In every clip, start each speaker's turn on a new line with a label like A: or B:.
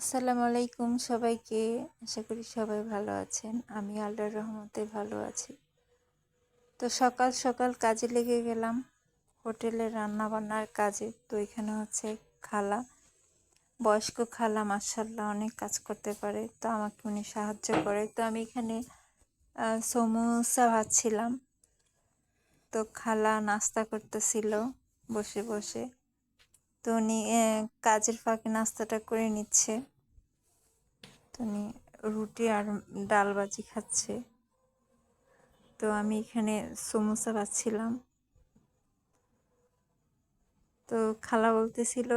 A: আসসালামু আলাইকুম সবাইকে। আশা করি সবাই ভালো আছেন। আমি আল্লাহর রহমতে ভালো আছি। তো সকাল সকাল কাজে লেগে গেলাম। হোটেলে রান্না বান্নার কাজে। তো এখানে হচ্ছে খালা। বয়স্ক খালা মাসাল্লাহ অনেক কাজ করতে পারে। তো আমাকে উনি সাহায্য করে। তো আমি এখানে সমোসা ভাজছিলাম। তো খালা নাস্তা করতেছিল বসে বসে। তো উনি কাজের ফাঁকে নাস্তাটা করে নিচ্ছে। তো উনি রুটি আর ডাল বাজি খাচ্ছে। তো আমি এখানে সমোসা পাচ্ছিলাম তো খালা বলতেছিল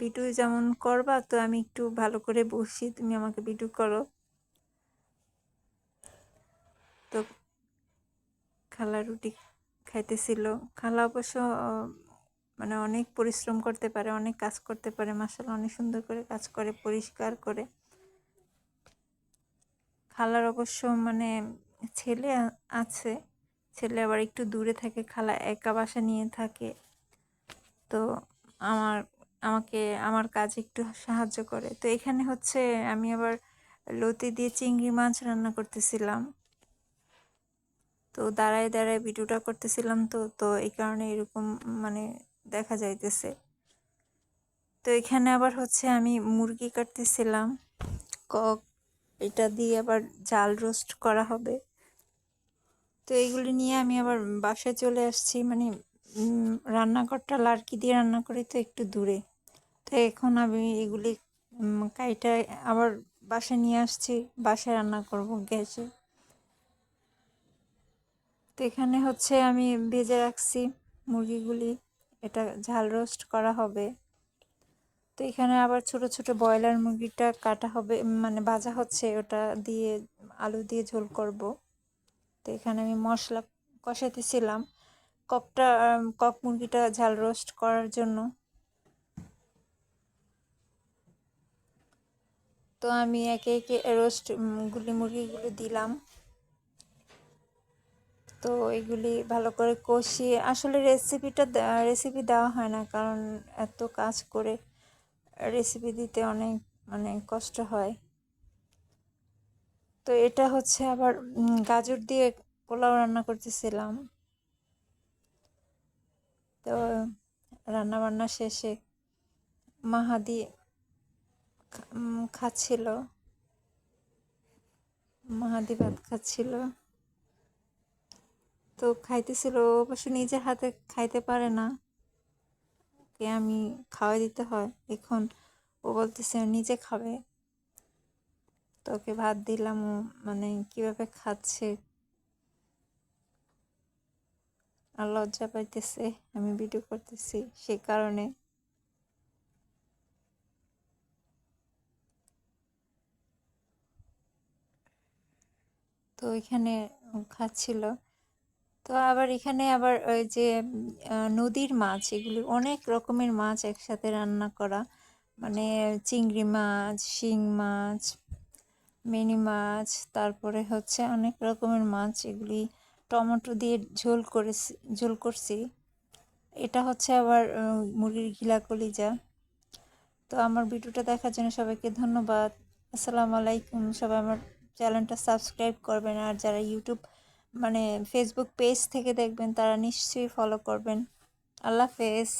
A: বিটু যেমন করবা, তো আমি একটু ভালো করে বসি, তুমি আমাকে বিটু করো। তো খালা রুটি খাইতেছিল। খালা অবশ্য মানে অনেক পরিশ্রম করতে পারে, অনেক কাজ করতে পারে মাসাল অনেক সুন্দর করে কাজ করে, পরিষ্কার করে। খালার অবশ্য মানে ছেলে আছে, ছেলে আবার একটু দূরে থাকে, খালা একা বাসা নিয়ে থাকে। তো আমার, আমাকে, আমার কাজ একটু সাহায্য করে। তো এখানে হচ্ছে আমি আবার লতি দিয়ে চিংড়ি মাছ রান্না করতেছিলাম। তো দাঁড়ায় দাঁড়ায় ভিডিওটা করতেছিলাম তো তো এই কারণে এরকম মানে দেখা যাইতেছে। তো এখানে আবার হচ্ছে আমি মুরগি কাটতেছিলাম। কক, এটা দিয়ে আবার জাল রোস্ট করা হবে। তো এইগুলি নিয়ে আমি আবার বাসায় চলে আসছি। মানে রান্নাঘরটা লাড়কি দিয়ে রান্না করি তো একটু দূরে। তো এখন আমি এগুলি কাইটা আবার বাসায় নিয়ে আসছি। বাসায় রান্না করব গ্যাসে। তো এখানে হচ্ছে আমি ভেজে রাখছি মুরগিগুলি। এটা ঝাল রোস্ট করা হবে। তো এখানে আবার ছোট ছোট ব্রয়লার মুরগিটা কাটা হবে মানে ভাজা হচ্ছে, ওটা দিয়ে আলু দিয়ে ঝোল করব। তো এখানে আমি মশলা কষাতেছিলাম ককটা কক মুরগিটা ঝাল রোস্ট করার জন্য। তো আমি একে একে রোস্ট গুলি মুরগিগুলো দিলাম। তো এগুলি ভালো করে কষিয়ে, আসলে রেসিপিটা রেসিপি দেওয়া হয় না কারণ এত কাজ করে রেসিপি দিতে অনেক মানে কষ্ট হয়। তো এটা হচ্ছে আবার গাজর দিয়ে পোলাও রান্না করতেছিলাম। তো রান্না বান্না শেষে মাহাদি খাচ্ছিল। মাহাদি ভাত খাচ্ছিল। তো খাইতেছিল, অবশ্য নিজের হাতে খাইতে পারে না। ওকে আমি খাওয়াই দিতে হয়। এখন ও বলতেছে নিজে খাবে। তো ওকে ভাত দিলাম ও মানে কীভাবে খাচ্ছে। আর লজ্জা পাইতেছে, আমি ভিডিও করতেছি সে কারণে। তো এখানে খাচ্ছিল। তো আবার এখানে আবার ওই যে নদীর মাছ, এগুলি অনেক রকমের মাছ একসাথে রান্না করা। মানে চিংড়ি মাছ, শিং মাছ, মিনি মাছ, তারপরে হচ্ছে অনেক রকমের মাছ, এগুলি টমেটো দিয়ে ঝোল করে ঝোল করছি। এটা হচ্ছে আবার মুরগির ঘিলা কলিজা। তো আমার ভিডিওটা দেখার জন্য সবাইকে ধন্যবাদ। আসসালামু আলাইকুম। সবাই আমার চ্যানেলটা সাবস্ক্রাইব করবেন। আর যারা ইউটিউব মানে ফেসবুক পেজ থেকে দেখবেন তারা নিশ্চয়ই ফলো করবেন। আল্লাহ হাফেজ।